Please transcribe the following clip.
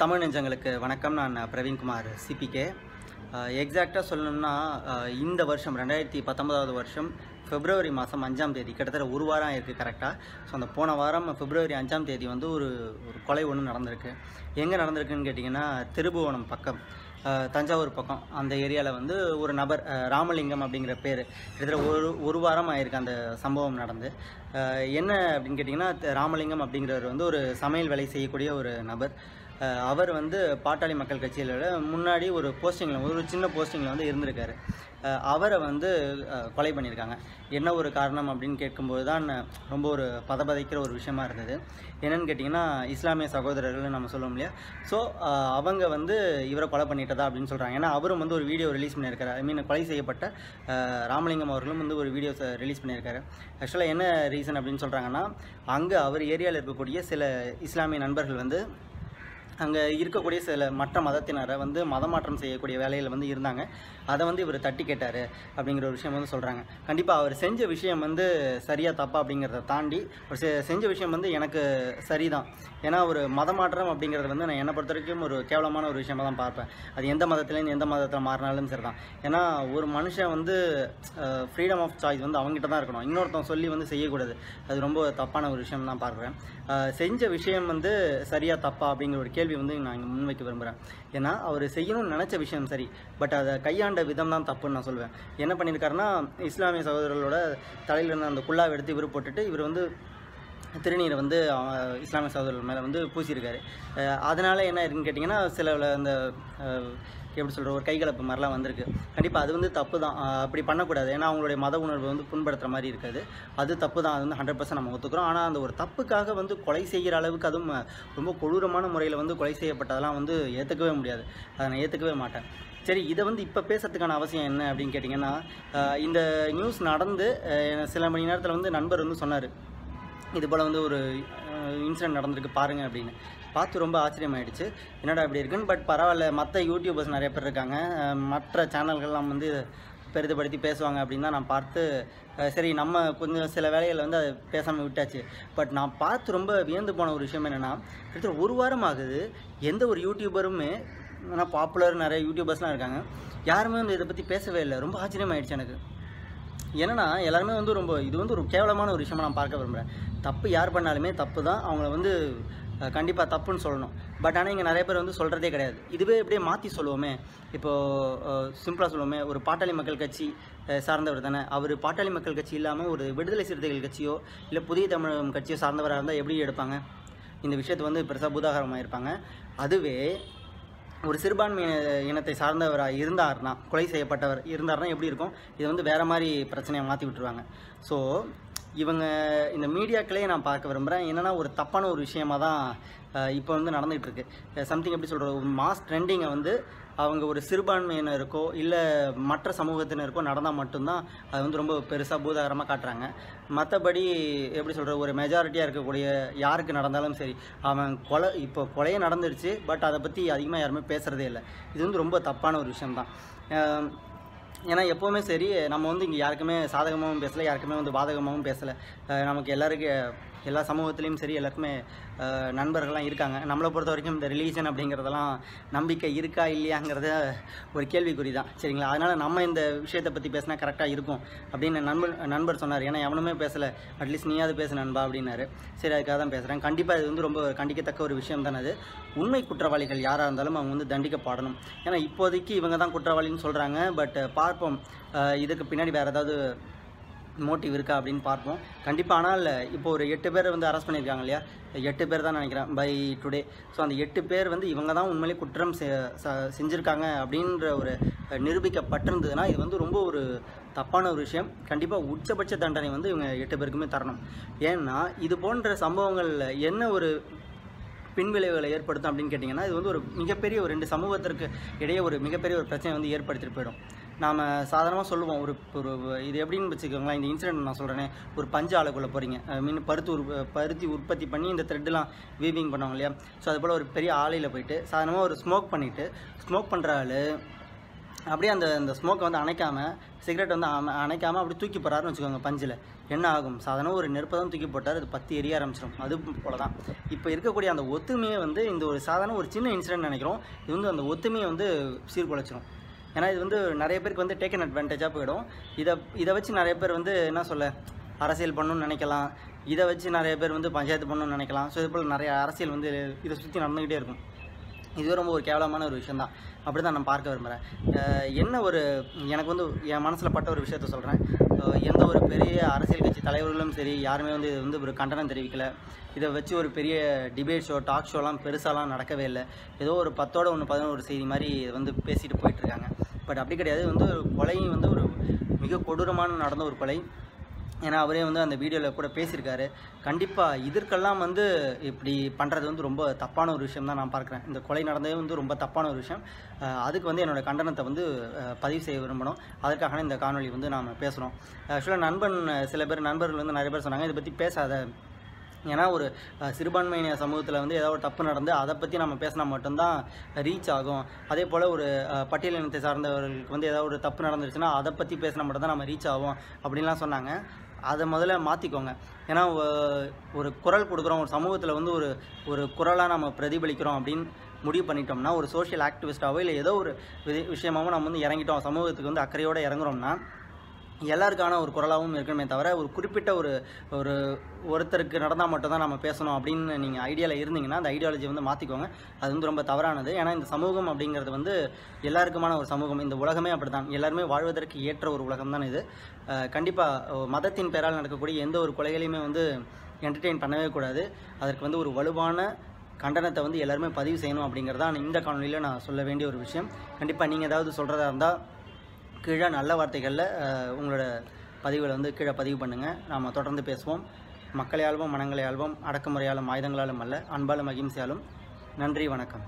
தமிழ் நெஞ்சங்களுக்கு வணக்கம். நான் பிரவீன்குமார் சிபிகே எக்ஸாக்டாக சொல்லணும்னா இந்த வருஷம் ரெண்டாயிரத்தி பத்தொன்பதாவது வருஷம் ஃபிப்ரவரி மாதம் அஞ்சாம் தேதி கிட்டத்தட்ட ஒரு வாரம் இருக்குது கரெக்டாக ஸோ அந்த போன வாரம் ஃபிப்ரவரி அஞ்சாம் தேதி வந்து ஒரு ஒரு கொலை ஒன்று நடந்திருக்கு. எங்கே நடந்திருக்குன்னு கேட்டிங்கன்னா திருபுவனம் பக்கம். தஞ்சாவூர் பக்கம். அந்த ஏரியாவில் வந்து ஒரு நபர் ராமலிங்கம் அப்படிங்கிற பேர். கிட்டத்தட்ட ஒரு ஒரு வாரம் ஆயிருக்கு அந்த சம்பவம் நடந்து. என்ன அப்படின்னு கேட்டிங்கன்னா ராமலிங்கம் அப்படிங்கிறவர் வந்து ஒரு சமையல் வேலை செய்யக்கூடிய ஒரு நபர். அவர் வந்து பாட்டாளி மக்கள் கட்சியில் முன்னாடி ஒரு போஸ்டிங்கில் ஒரு சின்ன போஸ்டிங்கில் வந்து இருந்திருக்காரு. அவரை வந்து கொலை பண்ணியிருக்காங்க. என்ன ஒரு காரணம் அப்படின்னு கேட்கும்போது தான் ரொம்ப ஒரு பதபதைக்கிற ஒரு விஷயமா இருந்தது. என்னென்னு கேட்டிங்கன்னா இஸ்லாமிய சகோதரர்கள் நம்ம சொல்லுவோம் இல்லையா ஸோ அவங்க வந்து இவரை கொலை பண்ணிட்டதா அப்படின்னு சொல்கிறாங்க ஏன்னா அவரும் வந்து ஒரு வீடியோ ரிலீஸ் பண்ணியிருக்காரு. ஐ மீன் கொலை செய்யப்பட்ட ராமலிங்கம் அவர்களும் வந்து ஒரு வீடியோ ரிலீஸ் பண்ணியிருக்காரு. ஆக்சுவலாக என்ன ரீசன் அப்படின்னு சொல்கிறாங்கன்னா அங்கே அவர் ஏரியாவில் இருக்கக்கூடிய சில இஸ்லாமிய நண்பர்கள் வந்து அங்கே இருக்கக்கூடிய சில மற்ற மதத்தினரை வந்து மதமாற்றம் செய்யக்கூடிய வேலையில் வந்து இருந்தாங்க. அதை வந்து இவர் தட்டி கேட்டார் அப்படிங்கிற ஒரு விஷயம் வந்து சொல்கிறாங்க கண்டிப்பாக அவர் செஞ்ச விஷயம் வந்து சரியாக தப்பா அப்படிங்கிறத தாண்டி ஒரு செ- செஞ்ச விஷயம் வந்து எனக்கு சரிதான். ஏன்னா ஒரு மதமாற்றம் அப்படிங்கிறது வந்து நான் என்னை பொறுத்த வரைக்கும் ஒரு கேவலமான ஒரு விஷயமாக தான் பார்ப்பேன். அது எந்த மதத்துலேருந்து எந்த மதத்தில் மாறினாலும் சரி தான் ஏன்னா ஒரு மனுஷன் வந்து ஃப்ரீடம் ஆஃப் சாய்ஸ் வந்து அவங்ககிட்ட தான் இருக்கணும். இன்னொருத்தன் சொல்லி வந்து செய்யக்கூடாது. அது ரொம்ப தப்பான ஒரு விஷயம் தான் பார்க்குறேன். செஞ்ச விஷயம் வந்து சரியாக தப்பா அப்படிங்கிற ஒரு கேள்வி வந்து நான் இங்கே முன்வைக்க விரும்புகிறேன் ஏன்னா அவர் செய்யணும்னு நினச்ச விஷயம் சரி பட் அதை கையாண்ட விதம் தான் தப்புன்னு நான் சொல்லுவேன் என்ன பண்ணியிருக்காருன்னா இஸ்லாமிய சகோதரர்களோட தலையில் இருந்த அந்த குல்லாவை எடுத்து இவர் போட்டுட்டு இவர் வந்து திருநீரை வந்து இஸ்லாமிய சகோதரர்கள் மேலே வந்து பூசியிருக்காரு. அதனால் என்ன இருக்குன்னு கேட்டிங்கன்னா சில அந்த எப்படி சொல்கிற ஒரு கைகலப்பு மாதிரிலாம் வந்திருக்கு. கண்டிப்பாக அது வந்து தப்பு தான். அப்படி பண்ணக்கூடாது. ஏன்னா அவங்களுடைய மத உணர்வு வந்து புண்படுத்துகிற மாதிரி இருக்காது. அது தப்பு தான். அது வந்து ஹண்ட்ரட் பர்சன்ட் நம்ம ஒத்துக்கிறோம். ஆனால் அந்த ஒரு தப்புக்காக வந்து கொலை செய்கிற அளவுக்கு அதுவும் ரொம்ப கொடூரமான முறையில் வந்து கொலை செய்யப்பட்டதெல்லாம் வந்து ஏற்றுக்கவே முடியாது. அதை நான் ஏற்றுக்கவே மாட்டேன். சரி இதை வந்து இப்போ பேசுறதுக்கான அவசியம் என்ன அப்படின்னு கேட்டிங்கன்னா இந்த நியூஸ் நடந்து சில மணி நேரத்தில் வந்து நண்பர் வந்து சொன்னார். இது போல் வந்து ஒரு இன்சிடென்ட் நடந்திருக்கு பாருங்க அப்படின்னு. பார்த்து ரொம்ப ஆச்சரியமாயிடுச்சு. என்னடா இப்படி இருக்குன்னு பட் பரவாயில்ல மற்ற யூடியூபர்ஸ் நிறைய பேர் இருக்காங்க. மற்ற சேனல்கள்லாம் வந்து பெரிதுபடுத்தி பேசுவாங்க அப்படின்னு தான் நான் பார்த்து சரி நம்ம கொஞ்சம் சில வேலைகளை வந்து அதை பேசாமல் விட்டாச்சு. பட் நான் பார்த்து ரொம்ப வியந்து போன ஒரு விஷயம் என்னென்னா கிட்டத்தட்ட ஒரு வாரம் ஆகுது எந்த ஒரு யூடியூபருமே ஆனால் பாப்புலர் நிறைய யூடியூபர்ஸ்லாம் இருக்காங்க யாருமே வந்து இதை பற்றி பேசவே இல்லை. ரொம்ப ஆச்சரியமாயிடுச்சு எனக்கு. என்னன்னா எல்லாருமே வந்து ரொம்ப இது வந்து ஒரு கேவலமான ஒரு விஷயமா நான் பார்க்க விரும்புகிறேன் தப்பு யார் பண்ணாலுமே தப்பு தான். அவங்கள வந்து கண்டிப்பாக தப்புன்னு சொல்லணும். பட் ஆனால் இங்கே நிறைய பேர் வந்து சொல்கிறதே கிடையாது. இதுவே எப்படியே மாற்றி சொல்லுவோமே. இப்போது சிம்பிளாக சொல்லுவோமே. ஒரு பாட்டாளி மக்கள் கட்சி சார்ந்தவர் தானே. அவர் பாட்டாளி மக்கள் கட்சி இல்லாமல் ஒரு விடுதலை சிறுத்தைகள் கட்சியோ இல்லை புதிய தமிழகம் கட்சியோ சார்ந்தவராக இருந்தால் எப்படி எடுப்பாங்க? இந்த விஷயத்தை வந்து பெருசாக பூதாகரமாக இருப்பாங்க. அதுவே ஒரு சிறுபான்மை இனத்தை சார்ந்தவராக இருந்தார்னா கொலை செய்யப்பட்டவர் இருந்தார்னா எப்படி இருக்கும்? இது வந்து வேறு மாதிரி பிரச்சனையை மாற்றி விட்டுருவாங்க. ஸோ இவங்க இந்த மீடியாக்களே நான் பார்க்க விரும்புகிறேன் என்னென்னா ஒரு தப்பான ஒரு விஷயமா தான் இப்போ வந்து நடந்துகிட்ருக்கு சம்திங் எப்படி சொல்கிற ஒரு மாஸ் ட்ரெண்டிங்கை வந்து அவங்க ஒரு சிறுபான்மையினருக்கோ இல்லை மற்ற சமூகத்தினருக்கோ நடந்தால் மட்டும்தான் அது வந்து ரொம்ப பெருசாக பூதாகரமாக காட்டுறாங்க. மற்றபடி எப்படி சொல்கிற ஒரு மெஜாரிட்டியாக இருக்கக்கூடிய யாருக்கு நடந்தாலும் சரி அவன் கொலை இப்போ கொலையே நடந்துருச்சு பட் அதை பற்றி அதிகமாக யாருமே பேசுகிறதே இல்லை. இது வந்து ரொம்ப தப்பான ஒரு விஷயம்தான். ஏன்னா எப்போவுமே சரி நம்ம வந்து இங்கே யாருக்குமே சாதகமாகவும் பேசலை யாருக்குமே வந்து பாதகமாகவும் பேசலை. நமக்கு எல்லாருக்கும் எல்லா சமூகத்துலேயும் சரி எல்லாருக்குமே நண்பர்கள்லாம் இருக்காங்க. நம்மளை பொறுத்த வரைக்கும் இந்த ரிலீஜன் அப்படிங்கிறதெல்லாம் நம்பிக்கை இருக்கா இல்லையாங்கிறத ஒரு கேள்விக்குறி தான் சரிங்களா? அதனால் நம்ம இந்த விஷயத்தை பற்றி பேசினா கரெக்டாக இருக்கும் அப்படின்னு நண்பர் நண்பர் சொன்னார். ஏன்னா எவனுமே பேசலை. அட்லீஸ்ட் நீயாவது பேசு நண்பா அப்படின்னாரு. சரி அதுக்காக தான் பேசுகிறேன் கண்டிப்பாக இது வந்து ரொம்ப கண்டிக்கத்தக்க ஒரு விஷயம் தானே அது. உண்மை குற்றவாளிகள் யாராக இருந்தாலும் அவங்க வந்து தண்டிக்கப்படணும் ஏன்னா இப்போதைக்கு இவங்க தான் குற்றவாளின்னு சொல்கிறாங்க பட் பார்ப்போம். இதுக்கு பின்னாடி வேறு ஏதாவது மோட்டிவ் இருக்கா அப்படின்னு பார்ப்போம். கண்டிப்பாக ஆனால் இப்போ ஒரு எட்டு பேர் வந்து அரெஸ்ட் பண்ணியிருக்காங்க இல்லையா? எட்டு பேர் தான் நினைக்கிறேன் பை டுடே ஸோ அந்த எட்டு பேர் வந்து இவங்க தான் உண்மையிலே குற்றம் செ- செஞ்சுருக்காங்க அப்படின்ற ஒரு நிரூபிக்கப்பட்டிருந்ததுன்னா இது வந்து ரொம்ப ஒரு தப்பான ஒரு விஷயம். கண்டிப்பாக உச்சபட்ச தண்டனை வந்து இவங்க எட்டு பேருக்குமே தரணும். ஏன்னா இது போன்ற சம்பவங்களில் என்ன ஒரு பின்விளைவுகளை ஏற்படுத்தும் அப்படின்னு கேட்டிங்கன்னா இது வந்து ஒரு மிகப்பெரிய ஒரு ரெண்டு சமூகத்திற்கு இடையே ஒரு மிகப்பெரிய ஒரு பிரச்சனை வந்து ஏற்படுத்திட்டு போயிடும். நாம் சாதாரணமாக சொல்லுவோம் ஒரு ஒரு இது எப்படின்னு வச்சுக்கோங்களேன் இந்த இன்சிடென்ட் நான் சொல்கிறேனே ஒரு பஞ்சு ஆலைக்குள்ளே போகிறீங்க மீன் பருத்தி உற்ப பருத்தி உற்பத்தி பண்ணி இந்த த்ரெட்லாம் வீவிங் பண்ணுவாங்க இல்லையா? ஸோ அது போல் ஒரு பெரிய ஆலையில் போயிட்டு சாதாரணமாக ஒரு ஸ்மோக் பண்ணிவிட்டு ஸ்மோக் பண்ணுற ஆள் அப்படியே அந்த அந்த ஸ்மோக்கை வந்து அணைக்காமல் சிகரெட் வந்து அம- அணைக்காமல் அப்படி தூக்கி போகிறாருன்னு வச்சுக்கோங்க பஞ்சில். என்ன ஆகும்? சாதாரண ஒரு நெருப்பை தான் தூக்கி போட்டார் அது பத்து எரிய ஆரம்பிச்சிடும் அது போல தான் இப்போ இருக்கக்கூடிய அந்த ஒத்துமையை வந்து இந்த ஒரு சாதாரண ஒரு சின்ன இன்சிடென்ட் நினைக்கிறோம். இது வந்து அந்த ஒத்துமையை வந்து சீர்குலைச்சிரும். ஏன்னா இது வந்து நிறைய பேருக்கு வந்து டேக்கன் அட்வான்டேஜாக போயிடும். இதை இதை வச்சு நிறைய பேர் வந்து என்ன சொல்ல அரசியல் பண்ணணும்னு நினைக்கலாம். இதை வச்சு நிறைய பேர் வந்து பஞ்சாயத்து பண்ணணும்னு நினைக்கலாம். ஸோ இது போல் நிறைய அரசியல் வந்து இதை சுற்றி நடந்துக்கிட்டே இருக்கும். இது ரொம்ப ஒரு கேவலமான ஒரு விஷயம் தான் அப்படி தான் நான் பார்க்க விரும்புகிறேன் என்ன ஒரு எனக்கு வந்து என் மனசில் பட்ட ஒரு விஷயத்த சொல்கிறேன் எந்த ஒரு பெரிய அரசியல் கட்சி தலைவர்களும் சரி யாருமே வந்து இது வந்து ஒரு கண்டனம் தெரிவிக்கல. இதை வச்சு ஒரு பெரிய டிபேட் ஷோ டாக் ஷோலாம் பெருசாலாம் நடக்கவே இல்லை. ஏதோ ஒரு பத்தோட ஒன்று பதினோரு செய்தி மாதிரி இதை வந்து பேசிட்டு போயிட்டுருக்காங்க பட் அப்படி கிடையாது. வந்து ஒரு கொலையும் வந்து ஒரு மிக கொடூரமான நடந்த ஒரு கொலை. ஏன்னா அவரே வந்து அந்த வீடியோவில் கூட பேசியிருக்காரு. கண்டிப்பாக இதற்கெல்லாம் வந்து இப்படி பண்ணுறது வந்து ரொம்ப தப்பான ஒரு விஷயம் தான் நான் பார்க்குறேன். இந்த கொலை நடந்ததே வந்து ரொம்ப தப்பான ஒரு விஷயம். அதுக்கு வந்து என்னோடய கண்டனத்தை வந்து பதிவு செய்ய விரும்பணும். அதற்காக இந்த காணொலி வந்து நாம் பேசுகிறோம் ஆக்சுவலாக நண்பன் சில பேர் நண்பர்கள் வந்து நிறைய பேர் சொன்னாங்க இதை பற்றி பேசாத. ஏன்னா ஒரு சிறுபான்மையின சமூகத்தில் வந்து ஏதாவது ஒரு தப்பு நடந்து அதை பற்றி நம்ம பேசினா மட்டும்தான் ரீச் ஆகும். அதே போல் ஒரு பட்டியல் இனத்தை சார்ந்தவர்களுக்கு வந்து ஏதாவது ஒரு தப்பு நடந்துருச்சுன்னா அதை பற்றி பேசினா மட்டும்தான் நம்ம ரீச் ஆகும் அப்படின்லாம் சொன்னாங்க. அதை முதல்ல மாற்றிக்கோங்க ஏன்னா ஒரு குரல் கொடுக்குறோம் ஒரு சமூகத்தில் வந்து ஒரு ஒரு குரலாக நம்ம பிரதிபலிக்கிறோம் அப்படின்னு முடிவு பண்ணிட்டோம்னா ஒரு சோஷியல் ஆக்டிவிஸ்ட்டாகவோ இல்லை ஏதோ ஒரு வி- விஷயமாவோ நம்ம வந்து இறங்கிட்டோம். சமூகத்துக்கு வந்து அக்கறையோடு இறங்குறோம்னா எல்லாருக்கான ஒரு குரலாகவும் இருக்கணுமே தவிர ஒரு குறிப்பிட்ட ஒரு ஒரு ஒருத்தருக்கு நடந்தால் மட்டும்தான் நம்ம பேசணும் அப்படின்னு நீங்கள் ஐடியாவில் இருந்தீங்கன்னா அந்த ஐடியாலஜி வந்து மாற்றிக்கோங்க அது வந்து ரொம்ப தவறானது. ஏன்னா இந்த சமூகம் அப்படிங்கிறது வந்து எல்லாருக்குமான ஒரு சமூகம். இந்த உலகமே அப்படி தான் எல்லாருமே வாழ்வதற்கு ஏற்ற ஒரு உலகம் தான் இது கண்டிப்பாக மதத்தின் பெயரால் நடக்கக்கூடிய எந்த ஒரு கொலைகளையுமே வந்து என்டர்டெயின் பண்ணவே கூடாது. அதற்கு வந்து ஒரு வலுவான கண்டனத்தை வந்து எல்லாருமே பதிவு செய்யணும் அப்படிங்கிறது தான் இந்த காணொலியில் நான் சொல்ல வேண்டிய ஒரு விஷயம். கண்டிப்பாக நீங்கள் ஏதாவது சொல்கிறதா இருந்தால் கீழே நல்ல வார்த்தைகளில் உங்களோட பதிவுகளை வந்து கீழே பதிவு பண்ணுங்கள் நாம் தொடர்ந்து பேசுவோம். மக்களை ஆள்வோம் மனங்களை ஆள்வோம் அடக்குமுறையாலும் ஆயுதங்களாலும் அல்ல அன்பாலும் அகிம்சையாலும் நன்றி வணக்கம்.